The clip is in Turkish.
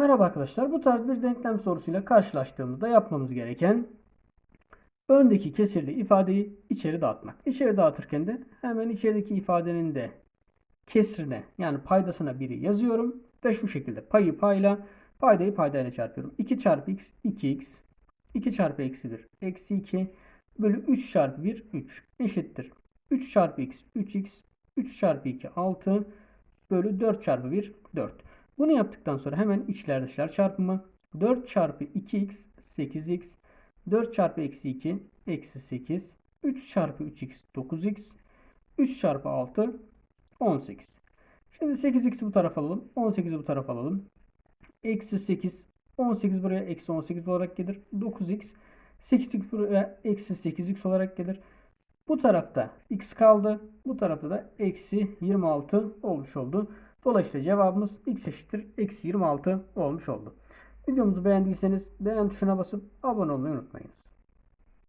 Merhaba arkadaşlar. Bu tarz bir denklem sorusuyla karşılaştığımızda yapmamız gereken öndeki kesirli ifadeyi içeri dağıtmak. İçeri dağıtırken de hemen içerideki ifadenin de kesrine yani paydasına biri yazıyorum ve şu şekilde payı payla paydayı paydayla çarpıyorum. 2 çarpı x 2x 2 çarpı eksi 1 eksi 2 bölü 3 çarpı 1 3 eşittir. 3 çarpı x 3x 3 çarpı 2 6 bölü 4 çarpı 1 4. Bunu yaptıktan sonra hemen içler dışlar çarpımı 4 çarpı 2x 8x 4 çarpı eksi 2 eksi 8 3 çarpı 3x 9x 3 çarpı 6 18. Şimdi 8x'i bu tarafa alalım. 18'i bu tarafa alalım. Eksi 8 18 buraya eksi 18 olarak gelir. 9x 8x buraya eksi 8x olarak gelir. Bu tarafta x kaldı. Bu tarafta da eksi 26 olmuş oldu. Dolayısıyla cevabımız x eşittir eksi 26 olmuş oldu. Videomuzu beğendiyseniz beğen tuşuna basıp abone olmayı unutmayınız.